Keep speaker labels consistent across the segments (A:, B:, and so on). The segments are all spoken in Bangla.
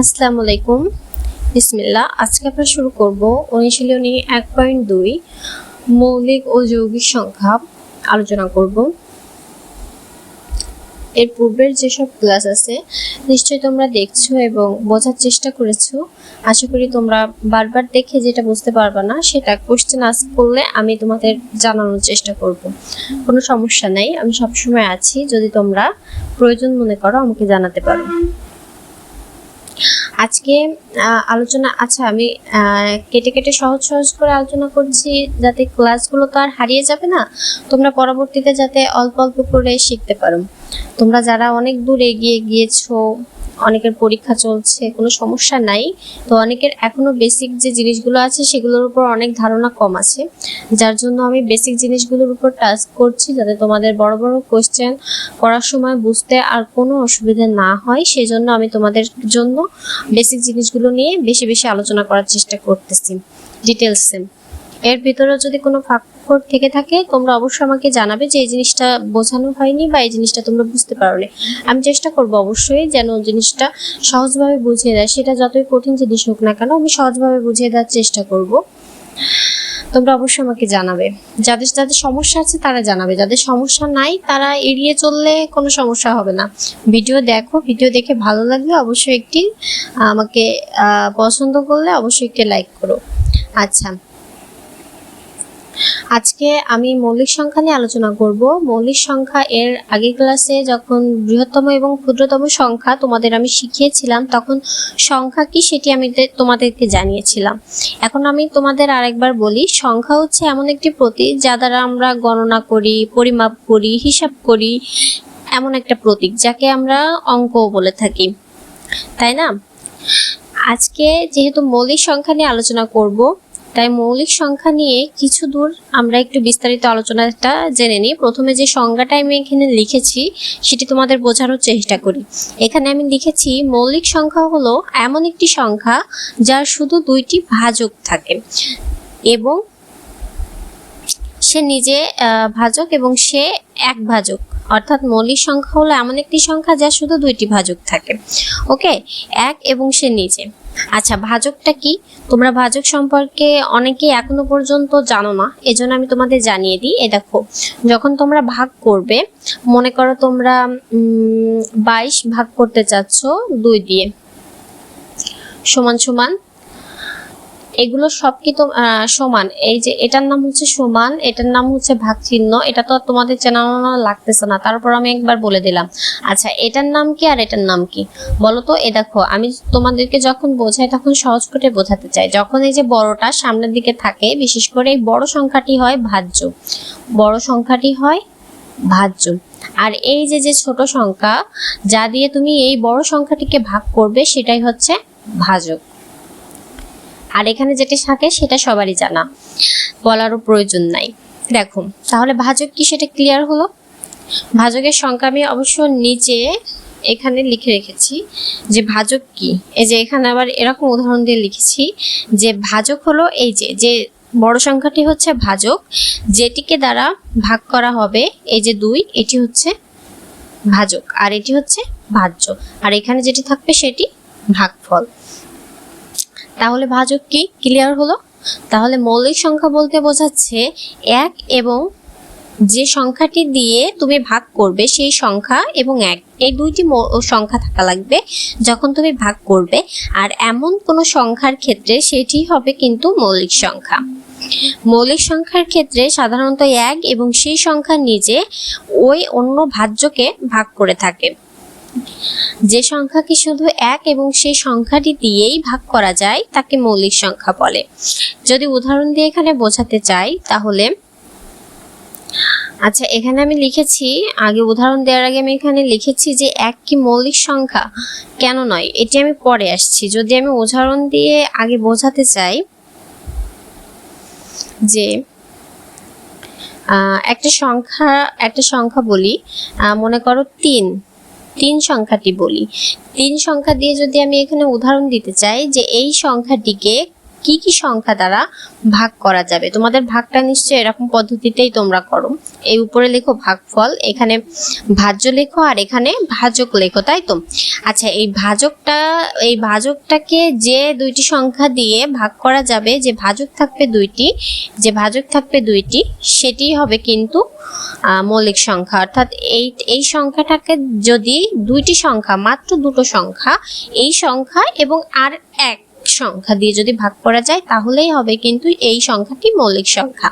A: আসসালামু আলাইকুম। বিসমিল্লাহ, আজকে আমরা শুরু করব অনুশীলনী এক পয়েন্ট দুই, মৌলিক ও যৌগিক সংখ্যা আলোচনা করব। এর পূর্বের যেসব ক্লাস আছে, নিশ্চয়ই তোমরা দেখছ এবং বোঝার চেষ্টা করেছ। আশা করি তোমরা বারবার দেখে যেটা বুঝতে পারবে না, সেটা কোশ্চেন আস করলে আমি তোমাদের জানানোর চেষ্টা করব। কোনো সমস্যা নেই, আমি সবসময় আছি। যদি তোমরা প্রয়োজন মনে করো, আমাকে জানাতে পারো। আজকে আলোচনা আচ্ছা আমি কেটে কেটে সহজ সহজ করে আলোচনা করছি যাতে ক্লাসগুলো তো আর হারিয়ে যাবে না। তোমরা পরবর্তীতে যাতে অল্প অল্প করে শিখতে পারো। তোমরা যারা অনেক দূর এগিয়ে গিয়েছো অনেকের পরীক্ষা চলছে, কোনো সমস্যা নাই। তো অনেকের এখনও বেসিক যে জিনিসগুলো আছে, সেগুলোর উপর অনেক ধারণা কম আছে। যার জন্য আমি বেসিক জিনিসগুলোর উপর টাস্ক করছি যাতে তোমাদের বড় বড় কোয়েশ্চেন করার সময় বুঝতে আর কোনো অসুবিধা না হয়। সেই জন্য আমি তোমাদের জন্য বেসিক জিনিসগুলো নিয়ে বেশি বেশি আলোচনা করার চেষ্টা করতেছি। ডিটেলসে এর ভিতরে যদি কোনো ফাঁকফোর থেকে থাকে, তোমরা অবশ্যই আমাকে জানাবে যে এই জিনিসটা বোঝানো হয়নি বা এই জিনিসটা তোমরা বুঝতে পারোনি। আমি চেষ্টা করব অবশ্যই যেন জিনিসটা সহজভাবে বুঝিয়ে দেয়। সেটা যতই কঠিন জিনিস হোক না কেন, আমি সহজভাবে বুঝিয়ে দেওয়ার চেষ্টা করব। তোমরা অবশ্যই আমাকে জানাবে। যাদের যাদের সমস্যা আছে তারা জানাবে। যাদের সমস্যা নাই, তারা এড়িয়ে চললে কোনো সমস্যা হবে না। ভিডিও দেখো, ভিডিও দেখে ভালো লাগলে অবশ্যই একটি, আমাকে পছন্দ করলে অবশ্যই একটি লাইক করো। আচ্ছা। আজকে আমি মৌলিক সংখ্যা নিয়ে আলোচনা করব। মৌলিক সংখ্যা এর আগের ক্লাসে যখন বৃহত্তম এবং ক্ষুদ্রতম সংখ্যা তোমাদের আমি শিখিয়েছিলাম, তখন সংখ্যা কি সেটি আমি তোমাদেরকে জানিয়েছিলাম। এখন আমি তোমাদের আরেকবার বলি, সংখ্যা হচ্ছে এমন একটি প্রতীক যা দ্বারা আমরা গণনা করি, পরিমাপ করি, হিসাব করি, এমন একটা প্রতীক যাকে আমরা অঙ্কও বলে থাকি। তাই না? আজকে যেহেতু মৌলিক সংখ্যা নিয়ে আলোচনা করব তাই মৌলিক সংখ্যা নিয়ে কিছু দূর আমরা একটু বিস্তারিত আলোচনাটা জেনে নিই। প্রথমে যে সংজ্ঞাটা আমি এখানে লিখেছি, সেটি তোমাদের বোঝানোর চেষ্টা করি। এখানে আমি লিখেছি, মৌলিক সংখ্যা হলো এমন একটি সংখ্যা যার শুধু দুইটি ভাজক থাকে এবং সে নিজে ভাজক এবং সে এক ভাজক। অর্থাৎ মৌলিক সংখ্যা হলো এমন একটি সংখ্যা যার শুধু দুইটি ভাজক থাকে। ওকে? এক এবং সে নিজে। আচ্ছা ভাজকটা কি? তোমরা ভাজক সম্পর্কে অনেকেই এখনও পর্যন্ত জানো না, এজন্য আমি তোমাদের জানিয়ে দিই। এ দেখো, যখন তোমরা ভাগ করবে, মনে করো তোমরা বাইশ ভাগ করতে চাচ্ছ দুই দিয়ে, সমান সমান এগুলো সব কি তো সমান। এই যে এটার নাম হচ্ছে সমান, এটার নাম হচ্ছে ভাগ চিহ্ন এটা তো তোমাদের চেনানো লাগতেছে না। তারপর আমি একবার বলে দিলাম। আচ্ছা এটার নাম কি আর এটার নাম কি? বলো তো এ দেখো, আমি তোমাদেরকে যখন বোঝাই তখন সহজ করে বোঝাতে চাই। যখন এই যে বড়টা সামনের দিকে থাকে, বিশেষ করে এই বড় সংখ্যাটি হয় ভাজ্য। বড় সংখ্যাটি হয় ভাজ্য। আর এই যে যে ছোট সংখ্যা, যা দিয়ে তুমি এই বড় সংখ্যাটিকে ভাগ করবে, সেটাই হচ্ছে ভাজক। আর এখানে যেটা থাকে, সেটা সবারই জানা। বলারও প্রয়োজন নাই। দেখো তাহলে ভাজক কি সেটা ক্লিয়ার হলো? ভাজকের সংখ্যা আমি অবশ্য নিচে এখানে লিখে রেখেছি যে ভাজক কি? এই যে এখানে আবার এরকম উদাহরণ দিয়ে লিখেছি যে ভাজক হলো এই যে যে বড় সংখ্যাটি হচ্ছে ভাজক, যেটিকে দ্বারা ভাগ করা হবে এই যে দুই, এটি হচ্ছে ভাজক আর এটি হচ্ছে ভাজ্য। আর এখানে যেটি থাকবে সেটি ভাগফল। তাহলে ভাজক কি? ক্লিয়ার হলো? তাহলে মৌলিক সংখ্যা বলতে বোঝাচ্ছে এক এবং যে সংখ্যাটি দিয়ে তুমি ভাগ করবে সেই সংখ্যা এবং এক। এই দুইটি সংখ্যা থাকা লাগবে যখন তুমি ভাগ করবে। আর এমন কোনো সংখ্যার ক্ষেত্রে সেটি হবে কিন্তু মৌলিক সংখ্যা। মৌলিক সংখ্যার ক্ষেত্রে সাধারণত এক এবং সেই সংখ্যার নিজে ওই অন্য ভাজ্যকে ভাগ করে থাকে। যে সংখ্যাকে শুধু এক এবং সেই সংখ্যাটি দিয়েই ভাগ করা যায়, তাকে মৌলিক সংখ্যা বলে। যদি উদাহরণ দিয়ে এখানে বোঝাতে চাই, তাহলে আচ্ছা এখানে আমি লিখেছি, আগে উদাহরণ দেওয়ার আগে আমি এখানে লিখেছি যে এক কি মৌলিক সংখ্যা? কেন নয়? এটি আমি পরে আসছি। যদি আমি উদাহরণ দিয়ে আগে বোঝাতে চাই যে একটা সংখ্যা একটা সংখ্যা বলি মনে করো তিন। তিন সংখ্যাটি বলি। তিন সংখ্যা দিয়ে যদি আমি এখানে উদাহরণ দিতে চাই যে এই সংখ্যাটিকে কি কি সংখ্যা দ্বারা ভাগ করা যাবে? তোমাদের ভাগটা নিশ্চয়ই এরকম পদ্ধতিতেই তোমরা করো। এই উপরে লেখো ভাগফল, এখানে ভাজ্য লেখো আর এখানে ভাজক লেখো, তাই তো? আচ্ছা এই ভাজকটা, এই ভাজকটাকে যে দুইটি সংখ্যা দিয়ে ভাগ করা যাবে, যে ভাজক থাকবে দুইটি, যে ভাজক থাকবে দুইটি, সেটি হবে কিন্তু মৌলিক সংখ্যা। অর্থাৎ এই এই সংখ্যাটাকে যদি দুইটি সংখ্যা, মাত্র দুটো সংখ্যা, এই সংখ্যা এবং আর এক সংখ্যা দিয়ে যদি ভাগ করা যায়, তাহলেই হবে কিন্তু এই সংখ্যাটি মৌলিক সংখ্যা।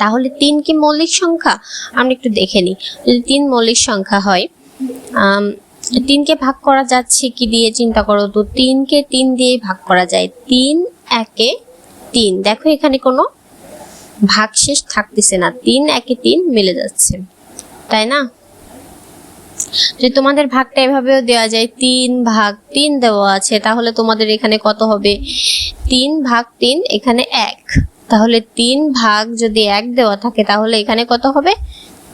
A: তাহলে তিন কি মৌলিক সংখ্যা? আমরা একটু দেখে নিই। যদি তিন মৌলিক সংখ্যা হয় তিনকে ভাগ করা যাচ্ছে কি দিয়ে? চিন্তা করো তো তিনকে তিন দিয়ে ভাগ করা যায়। তিন, একে তিন। দেখো এখানে কোনো ভাগশেষ থাকতেছে না। তিন, একে তিন মিলে যাচ্ছে। তাই না? যদি তোমাদের ভাগটা এভাবেও দেওয়া যায়, তিন ভাগ তিন দেওয়া আছে, তাহলে তোমাদের এখানে কত হবে? তিন ভাগ তিন এখানে এক। তাহলে তিন ভাগ যদি এক দেওয়া থাকে, তাহলে এখানে কত হবে?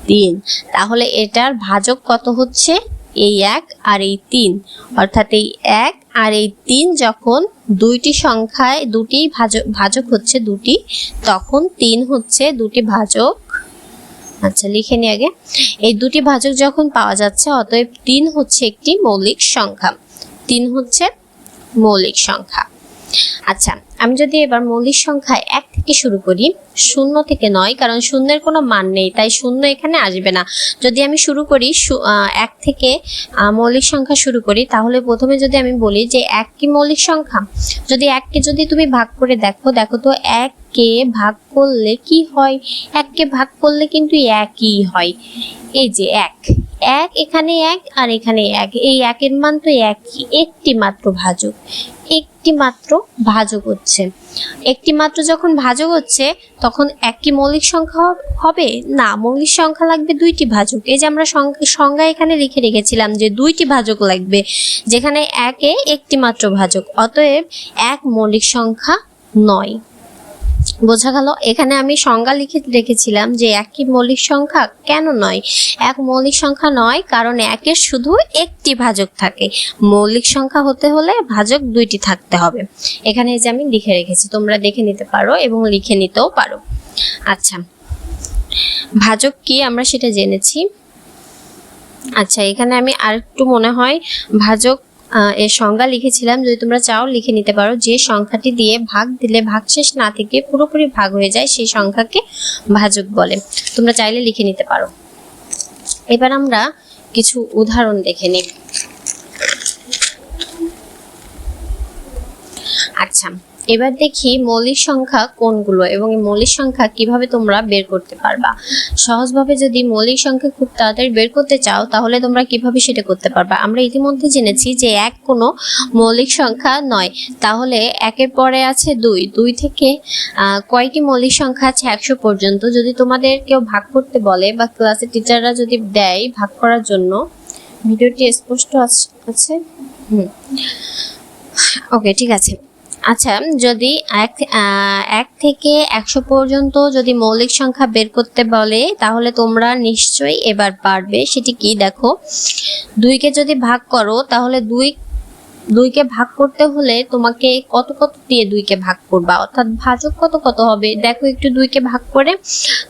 A: তিন। তাহলে এটার ভাজক কত হচ্ছে? এই এক আর এই তিন। অর্থাৎ এই এক আর এই তিন যখন দুইটি সংখ্যায় দুটি ভাজক ভাজক হচ্ছে দুটি, তখন তিন হচ্ছে দুটি ভাজক। আচ্ছা লিখে নি আগে। এই দুটি ভাজক যখন পাওয়া যাচ্ছে, অতএব তিন হচ্ছে একটি মৌলিক সংখ্যা। তিন হচ্ছে মৌলিক সংখ্যা। আচ্ছা আমি যদি এবার মৌলিক সংখ্যা এক থেকে শুরু করি, শূন্য থেকে নয়, কারণ শূন্যের কোনো মান নেই, তাই শূন্য এখানে আসবে না। যদি আমি শুরু করি এক থেকে মৌলিক সংখ্যা শুরু করি, তাহলে প্রথমে যদি আমি বলি যে এক কি মৌলিক সংখ্যা, যদি এককে যদি তুমি ভাগ করে দেখো দেখো তো এককে ভাগ করলে কি হয়? এককে ভাগ করলে কিন্তু একই হয়। এই যে এক। এক এখানে এক আর এখানে এক। এই একের মান তো একই। একটি মাত্র ভাজক। একটি মাত্র ভাজক হচ্ছে। একটি মাত্র যখন ভাজক হচ্ছে, তখন একটি মৌলিক সংখ্যা হবে? না, মৌলিক সংখ্যা লাগবে দুইটি ভাজক। এই যে আমরা সংজ্ঞা এখানে লিখে রেখেছিলাম যে দুইটি ভাজক লাগবে, যেখানে একে একটি মাত্র ভাজক। অতএব এক মৌলিক সংখ্যা নয়। বোঝা গেল, এখানে আমি সংজ্ঞা লিখে রেখেছিলাম যে একই মৌলিক সংখ্যা কেন নয়? এক মৌলিক সংখ্যা নয়, কারণ একের শুধু একটি ভাজক থাকে। মৌলিক সংখ্যা হতে হলে ভাজক দুইটি থাকতে হবে। এখানে যে আমি লিখে রেখেছি, তোমরা দেখে নিতে পারো এবং লিখে নিতেও পারো। আচ্ছা ভাজক কি আমরা সেটা জেনেছি? আচ্ছা এখানে আমি আর একটু মনে হয়, ভাজক এর সংজ্ঞা লিখেছিলাম। যদি তোমরা চাও, লিখে নিতে পারো। যে সংখ্যাটি দিয়ে ভাগ দিলে ভাগশেষ না থেকে পুরোপুরি ভাগ হয়ে যায়, সেই সংখ্যাকে ভাজক বলে। তোমরা চাইলে লিখে নিতে পারো। এবার আমরা কিছু উদাহরণ দেখে নিই। আচ্ছা এবার দেখি মৌলিক সংখ্যা কোনগুলো এবং এই মৌলিক সংখ্যা কীভাবে তোমরা বের করতে পারবা। সহজভাবে যদি মৌলিক সংখ্যা খুব তাড়াতাড়ি বের করতে চাও, তাহলে তোমরা কীভাবে সেটা করতে পারবা? আমরা ইতিমধ্যে জেনেছি যে এক কোনো মৌলিক সংখ্যা নয়। তাহলে একের পরে আছে দুই। দুই থেকে কয়টি মৌলিক সংখ্যা আছে একশো পর্যন্ত? যদি তোমাদের কেউ ভাগ করতে বলে বা ক্লাসের টিচাররা যদি দেয় ভাগ করার জন্য, ভিডিওটি স্পষ্ট আছ- হুম। ওকে, ঠিক আছে। আচ্ছা যদি এক এক থেকে একশো পর্যন্ত যদি মৌলিক সংখ্যা বের করতে বলে, তাহলে তোমরা নিশ্চয়ই এবার পারবে। সেটি কি? দেখো, দুইকে যদি ভাগ করো, তাহলে দুই দুইকে ভাগ করতে হলে তোমাকে কত কত দিয়ে দুইকে ভাগ করবা? অর্থাৎ ভাজক কত কত হবে? দেখো একটু দুইকে ভাগ করে,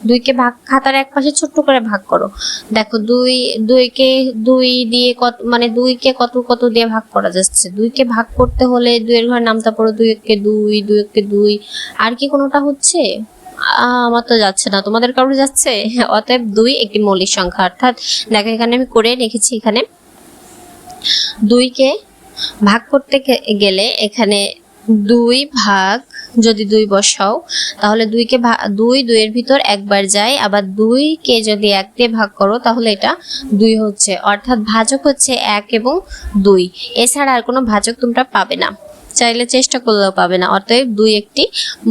A: দুইকে ভাগ খাতার এক পাশে ছোট্ট করে ভাগ করো। দেখো দুই, দুইকে দুই দিয়ে কত মানে দুইকে কত কত দিয়ে ভাগ করা যাচ্ছে? দুইকে ভাগ করতে হলে দুইয়ের ঘর নামতা পড়ো দুই একে দুই দুই একে দুই। আর কি কোনোটা হচ্ছে? আমার তো যাচ্ছে না। তোমাদের কারোর যাচ্ছে? অতএব দুই একটি মৌলিক সংখ্যা। অর্থাৎ দেখো এখানে আমি করে রেখেছি এখানে। দুইকে ভাগ করতে গেলে এখানে দুই ভাগ যদি দুই বসাও, তাহলে দুইকে দুই দুইয়ের ভিতর একবার যায়, আবার দুইকে যদি এক দিয়ে ভাগ করো, তাহলে এটা দুই হচ্ছে। অর্থাৎ ভাজক হচ্ছে এক এবং দুই। এছাড়া আর কোনো ভাজক তোমরা পাবে না। চাইলে চেষ্টা করলেও পাবে না, অতএব দুই একটি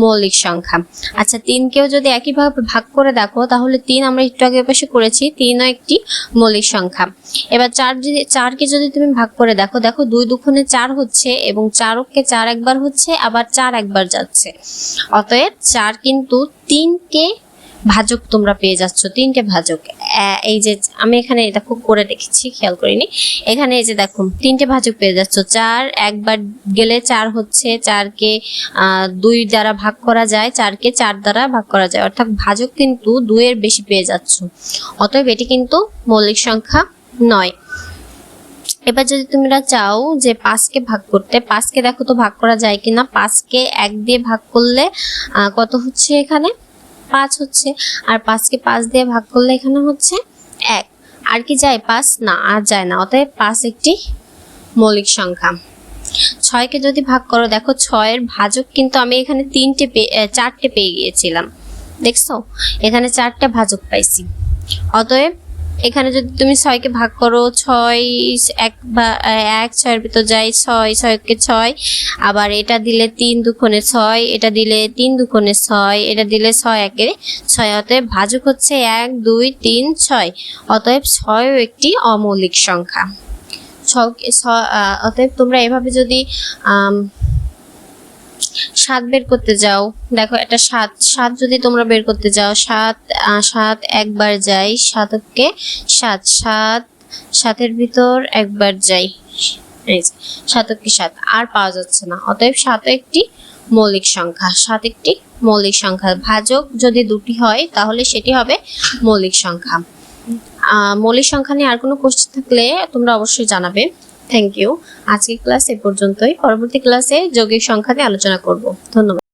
A: মৌলিক সংখ্যা। আচ্ছা তিনকেও যদি একইভাবে ভাগ করে দেখো, তাহলে তিন আমরা একটু আগে পাশে করেছি, তিনও একটি মৌলিক সংখ্যা। এবার চার যদি, চারকে যদি তুমি ভাগ করে দেখো দেখো দুই দুখনে চার হচ্ছে এবং চারকে চার একবার হচ্ছে, আবার চার একবার যাচ্ছে। অতএব চার কিন্তু তিনকে ভাজক তোমরা পেয়ে যাচ্ছ, তিনটে ভাজক। এই যে, আমি এখানে এটা খুব করে রেখেছি খেয়াল করিনি। এখানে এই যে দেখো, তিনটে ভাজক পেয়ে যাচ্ছ, চার একবার গেলে চার হচ্ছে, চারকে দুই দ্বারা ভাগ করা যায়, চারকে চার দ্বারা ভাগ করা যায়। অর্থাৎ ভাজক কিন্তু দুইয়ের বেশি পেয়ে যাচ্ছ। অতএব এটি কিন্তু মৌলিক সংখ্যা নয়। এবার যদি তোমরা চাও যে পাঁচকে ভাগ করতে, পাঁচকে দেখো তো ভাগ করা যায় কিনা? পাঁচকে এক দিয়ে ভাগ করলে কত হচ্ছে এখানে? পাঁচ হচ্ছে। আর পাঁচকে পাঁচ দিয়ে ভাগ করলে এখানে হচ্ছে এক। আর কি যায় পাঁচ? না, আর যায় না। অতএব পাঁচ একটি মৌলিক সংখ্যা। ছয়কে যদি ভাগ করো, দেখো ছয়ের ভাজক কিন্তু আমি এখানে তিনটে চারটে পেয়ে গিয়েছিলাম। দেখছ? এখানে চারটে ভাজক পাইছি। অতএব এখানে যদি তুমি ছয়কে ভাগ করো, ছয়, এক বা এক, ছয়ের ভিতর যায় ছয়, ছয়কে ছয়, আবার এটা দিলে তিন দুখনে ছয়, এটা দিলে তিন দুখনে ছয়, এটা দিলে ছয় একে ছয়, অতএব ভাজক হচ্ছে এক, দুই, তিন, ছয়, অতএব ছয়ও একটি অমৌলিক সংখ্যা। অতএব তোমরা এভাবে যদি সাত বের করতে যাও। দেখো এটা সাত সাত যদি তোমরা বের করতে যাও সাত সাত একবার যাই সাতকে সাত সাত সাতের ভিতর একবার যাই এই যে, সাতকে সাত আর পাওয়া যাচ্ছে না। অতএব সাত একটি মৌলিক সংখ্যা সাত একটি মৌলিক সংখ্যা। ভাজক যদি দুটি হয় তাহলে সেটি হবে মৌলিক সংখ্যা। মৌলিক সংখ্যা নিয়ে আর কোনো কোশ্চেন থাকলে তোমরা অবশ্যই জানাবে। থ্যাংক ইউ আজকের ক্লাস এ পর্যন্তই। পরবর্তী ক্লাসে যোগের সংখ্যাতে আলোচনা করব। ধন্যবাদ।